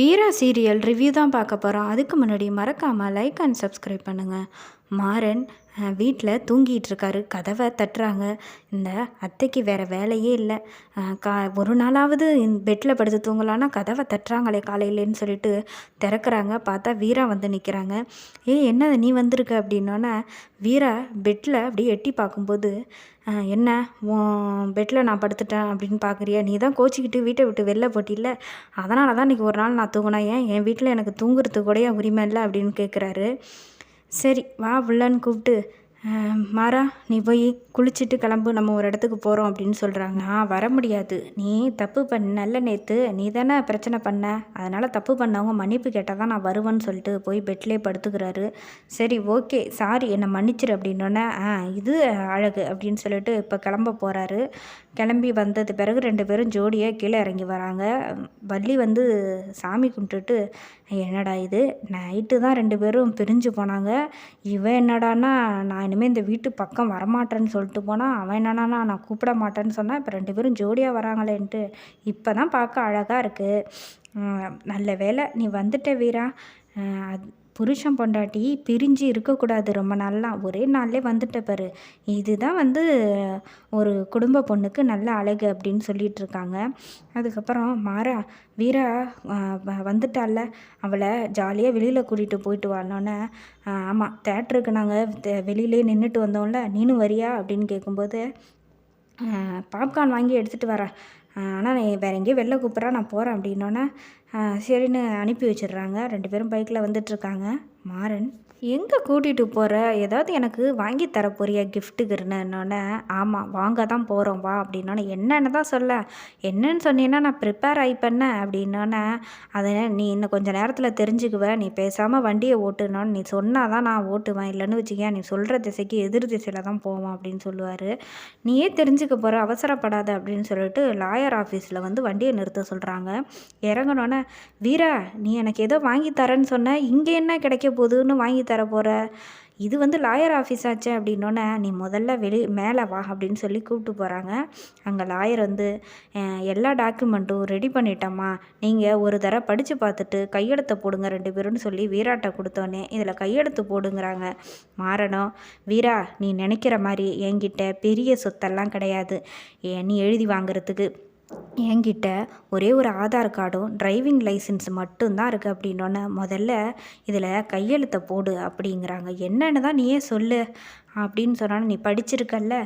வீரா serial review தான் பார்க்க போகிறோம் அதுக்கு முன்னாடி மறக்காமல் லைக் அண்ட் சப்ஸ்கிரைப் பண்ணுங்கள் மாறன் வீட்டில் தூங்கிட்டு இருக்காரு கதவை தட்டுறாங்க இந்த அத்தைக்கு வேறு வேலையே இல்லை. கா ஒரு நாளாவது பெட்டில் படுத்து தூங்கலான்னா கதவை தட்டுறாங்களே காலையிலேன்னு சொல்லிட்டு திறக்கிறாங்க. பார்த்தா வீரா வந்து நிற்கிறாங்க ஏய் என்ன நீ வந்திருக்க? அப்படின்னோன்னே வீரா பெட்டில் அப்படியே எட்டி பார்க்கும்போது என்ன உன் பெட்டில் நான் படுத்துட்டேன் அப்படின்னு பார்க்குறியா? நீ தான் கோச்சிக்கிட்டு வீட்டை விட்டு வெளில போட்டில்ல. அதனால தான் இன்றைக்கி ஒரு நாள் நான் தூங்கினேன் ஏன்? என் வீட்டில் எனக்கு தூங்குறதுக்கு கூட உரிமை இல்லை அப்படின்னு கேட்குறாரு சரி வா உள்ளன்னு கூப்பிட்டு மாறா நீ போய் குளிச்சுட்டு கிளம்பு. நம்ம ஒரு இடத்துக்கு போகிறோம் அப்படின்னு சொல்கிறாங்க நான் வர முடியாது. நீ தப்பு பண்ண நல்ல நேற்று நீ தானே பிரச்சனை பண்ண. அதனால் தப்பு பண்ணவங்க மன்னிப்பு கேட்டால் தான் நான் வருவேன்னு சொல்லிட்டு போய் பெட்லேயே படுத்துக்கிறாரு. சரி ஓகே. சாரி என்னை மன்னிச்சிரு அப்படின்னோடனே ஆ இது அழகு அப்படின்னு சொல்லிட்டு இப்போ கிளம்ப போகிறாரு கிளம்பி வந்தது பிறகு ரெண்டு பேரும் ஜோடியாக கீழே இறங்கி வராங்க. வள்ளி வந்து சாமி கும்பிட்டுட்டு என்னடா இது? நைட்டு தான் ரெண்டு பேரும் பிரிஞ்சு போனாங்க. இவன் என்னடானா நான் இனிமேல் இந்த வீட்டு பக்கம் வரமாட்டேன்னு சொல்லிட்டு போனால் அவன் என்னன்னா நான் கூப்பிட மாட்டேன்னு சொன்னால் இப்போ ரெண்டு பேரும் ஜோடியாக வராங்களேன்ட்டு இப்போ தான் பார்க்க அழகாக இருக்குது நல்ல வேலை நீ வந்துட்ட வீரா. புருஷன் பொண்டாட்டி பிரிஞ்சு இருக்கக்கூடாது ரொம்ப நாள்லாம் ஒரே நாள்லே வந்துட்ட பாரு. இதுதான் வந்து ஒரு குடும்ப பொண்ணுக்கு நல்ல அழகு அப்படின்னு சொல்லிட்டு இருக்காங்க அதுக்கப்புறம் மாறா வீரா வந்துட்டால அவளை ஜாலியாக வெளியில் கூட்டிகிட்டு போயிட்டு வரணுன்னு ஆமாம் தேட்டருக்கு நாங்கள் வெளியிலே நின்றுட்டு வந்தோம்ல. நீனும் வரியா? அப்படின்னு கேட்கும்போது பாப்கார்ன் வாங்கி எடுத்துகிட்டு வரேன். ஆனால் வேறு எங்கேயும் வெளில கூப்பிட்றா நான் போகிறேன் அப்படின்னோன்னே சரின்னு அனுப்பி வச்சிடுறாங்க. ரெண்டு பேரும் பைக்கில் வந்துட்டுருக்காங்க. மாறன் எங்கே கூட்டிகிட்டு போகிற ஏதாவது எனக்கு வாங்கி தர போறியா கிஃப்ட்டுக்குன்னொன்னே ஆமாம் வாங்க தான் போகிறோம் வா அப்படின்னோடனே என்னென்னு தான் சொல்ல. என்னன்னு சொன்னீங்கன்னா நான் ப்ரிப்பேர் ஆகி பண்ணேன் அப்படின்னோடனே அதை நீ இன்னும் கொஞ்சம் நேரத்தில் தெரிஞ்சுக்குவேன் நீ பேசாமல் வண்டியை ஓட்டுனோன்னு நீ சொன்னால் தான் நான் ஓட்டுவேன். இல்லைன்னு வச்சுக்கேன். நீ சொல்கிற திசைக்கு எதிர் திசையில் தான் போவோம் அப்படின்னு சொல்லுவார். நீயே தெரிஞ்சுக்க போகிற அவசரப்படாத அப்படின்னு சொல்லிட்டு லாயர் ஆஃபீஸில் வந்து வண்டியை நிறுத்த சொல்கிறாங்க இறங்கினோன்னே வீரா நீ எனக்கு ஏதோ வாங்கி தரேன்னு சொன்ன இங்கே என்ன கிடைக்க போகுதுன்னு வாங்கி தர போகிற இது வந்து லாயர் ஆஃபீஸ் ஆச்சு அப்படின்னோடனே நீ முதல்ல வெளி மேலே வா அப்படின்னு சொல்லி கூப்பிட்டு போகிறாங்க அங்கே லாயர் வந்து எல்லா டாக்குமெண்ட்டும் ரெடி பண்ணிட்டோம்மா. நீங்கள் ஒரு தடவை படித்து பார்த்துட்டு கையெழுத்தை போடுங்க ரெண்டு பேரும்னு சொல்லி வீராட்டை கொடுத்தோன்னே இதில் கையெழுத்து போடுங்கிறாங்க. மாறணும். வீரா நீ நினைக்கிற மாதிரி என்கிட்ட பெரிய சொத்தெல்லாம் கிடையாது. நீ எழுதி வாங்குறதுக்கு. என்கிட்ட ஒரே ஒரு ஆதார் கார்டும் டிரைவிங் லைசன்ஸ் மட்டும்தான் இருக்குது அப்படின்னோடனே முதல்ல இதில் கையெழுத்தை போடு அப்படிங்கிறாங்க. என்னென்னு தான் நீயே சொல்லு அப்படின்னு சொன்னால் நீ படிச்சிருக்கல்ல?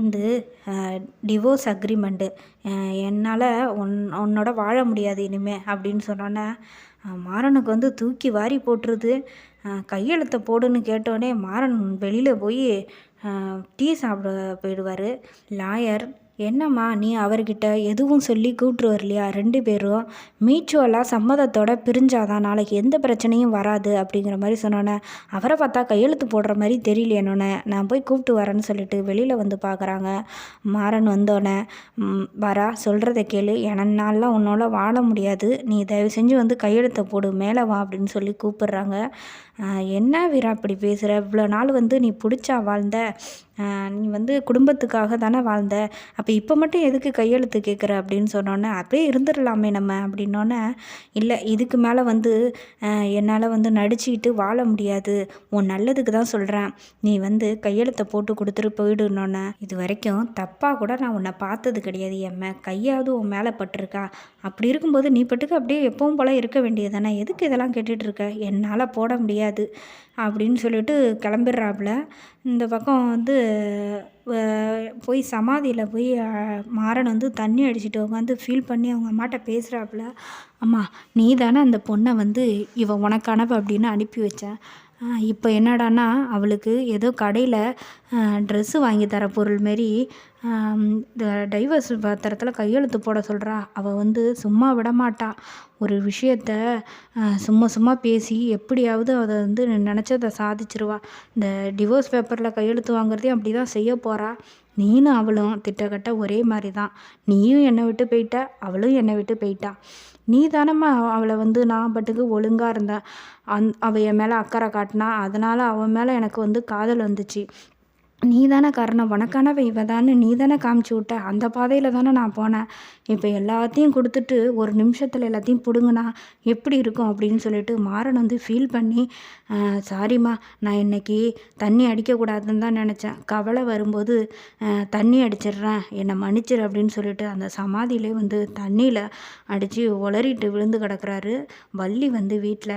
இந்த டிவோர்ஸ் அக்ரிமெண்ட்டு என்னால் உன் உன்னோட வாழ முடியாது இனிமேல் அப்படின்னு சொன்னோன்னே மாறனுக்கு வந்து தூக்கி வாரி போட்டுருது. கையெழுத்தை போடுன்னு கேட்டோடனே மாறன் வெளியில் போய் டீ சாப்பிட போயிடுவார். லாயர் என்னம்மா நீ அவர்கிட்ட எதுவும் சொல்லி கூப்பிட்டு வரலையா ரெண்டு பேரும் மீச்சுவலாக சம்மதத்தோட பிரிஞ்சாதான் நாளைக்கு எந்த பிரச்சனையும் வராது அப்படிங்கிற மாதிரி சொன்னோன்னே அவரை பார்த்தா கையெழுத்து போடுற மாதிரி தெரியலையனோன்னே நான் போய் கூப்பிட்டு வரேன்னு சொல்லிட்டு வெளியில் வந்து பார்க்குறாங்க. மாறன் வந்தோடனே வரா சொல்கிறத கேளு. என்னால் உன்னால் வாழ முடியாது. நீ தயவு செஞ்சு வந்து கையெழுத்தை போடு மேலே வா அப்படின்னு சொல்லி கூப்பிடுறாங்க. என்ன வீரா இப்படி பேசுகிற இவ்வளோ நாள் வந்து நீ பிடிச்சா வாழ்ந்த நீ வந்து குடும்பத்துக்காக தானே வாழ்ந்த. அப்போ இப்போ மட்டும் எதுக்கு கையெழுத்து கேட்குற அப்படின்னு சொன்னோன்னே அப்படியே இருந்துடலாமே நம்ம அப்படின்னோடனே இல்லை இதுக்கு மேலே வந்து என்னால் வந்து நடிச்சுக்கிட்டு வாழ முடியாது. உன் நல்லதுக்கு தான் சொல்கிறேன் நீ வந்து கையெழுத்தை போட்டு கொடுத்துட்டு போயிடுனோன்னே இது வரைக்கும் தப்பாக கூட நான் உன்னை பார்த்தது கிடையாது. எம்மா கையாவது உன் மேலே பட்டிருக்கா. அப்படி இருக்கும்போது நீ பட்டுக்கு அப்படியே எப்பவும் போல் இருக்க வேண்டியது தானே. எதுக்கு இதெல்லாம் கேட்டுட்ருக்க இருக்க? என்னால் போட முடியாது. அப்படின்னு சொல்லிட்டு கிளம்பிடுறாப்புல. இந்த பக்கம் வந்து போய் சமாதியில் போய் மாறன் வந்து தண்ணி அடிச்சுட்டு உட்காந்து ஃபீல் பண்ணி அவங்க அம்மாட்ட பேசுகிறாப்புல அம்மா நீ தானே அந்த பொண்ணை வந்து இவன் உனக்கானவ அப்படின்னு அனுப்பி வச்சேன் இப்போ என்னடான்னா அவளுக்கு ஏதோ கடையில் ட்ரெஸ்ஸு வாங்கி தர பொருள் மாரி டைவர்ஸ் பத்திரத்தில் கையெழுத்து போட சொல்கிறா அவள் வந்து சும்மா விடமாட்டா. ஒரு விஷயத்த சும்மா சும்மா பேசி எப்படியாவது அதை வந்து நினச்சதை சாதிச்சிருவா. இந்த டிவோர்ஸ் பேப்பரில் கையெழுத்து வாங்குறதையும் அப்படி தான் செய்ய போகிறா நீனும் அவளும் திட்டக்கட்ட ஒரே மாதிரி தான் நீயும் என்னை விட்டு போயிட்ட அவளும் என்னை விட்டு போயிட்டா. நீ தானம்மா அவளை வந்து நான் பட்டுக்கு ஒழுங்காக இருந்தேன். அந் அவள் என் மேலே அக்கறை காட்டினா அதனால் அவன் மேலே எனக்கு வந்து காதல் வந்துச்சு. நீ தானே காரணம். உனக்கானவ இவ தானே நீ தானே காமிச்சு விட்ட. அந்த பாதையில் தானே நான் போனேன். இப்போ எல்லாத்தையும் கொடுத்துட்டு ஒரு நிமிஷத்தில் எல்லாத்தையும் பிடுங்கினா எப்படி இருக்கும் அப்படின்னு சொல்லிட்டு மாறன் வந்து ஃபீல் பண்ணி சாரிம்மா நான் இன்னைக்கு தண்ணி அடிக்கக்கூடாதுன்னு தான் நினச்சேன். கவலை வரும்போது தண்ணி அடிச்சிடுறேன். என்னை மன்னிச்சிரு அப்படின்னு சொல்லிட்டு அந்த சமாதியிலே வந்து தண்ணியில் அடித்து உளறிட்டு விழுந்து கிடக்குறாரு வள்ளி வந்து வீட்டில்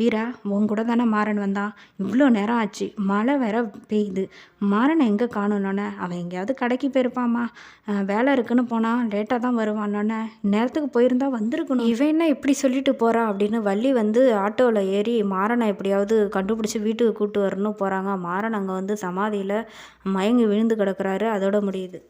வீரா உன் கூட தானே மாறன் வந்தான். இவ்வளோ நேரம் ஆச்சு. மழை வேற பெய்யுது. மாறனை எங்கே காணணுன்னே அவன் எங்கேயாவது கடைக்கு போயிருப்பாம்மா. வேலை இருக்குன்னு போனால் லேட்டாக தான் வருவானோன்னே நேரத்துக்கு போயிருந்தா வந்திருக்கணும். இவன் என்ன இப்படி சொல்லிட்டு போகிறா அப்படின்னு வள்ளி வந்து ஆட்டோவில் ஏறி மாறனை எப்படியாவது கண்டுபிடிச்சி வீட்டுக்கு கூப்பிட்டு வரணும் போகிறாங்க மாறன் அங்கே வந்து சமாதியில் மயங்கி விழுந்து கிடக்குறாரு. அதோட முடியுது.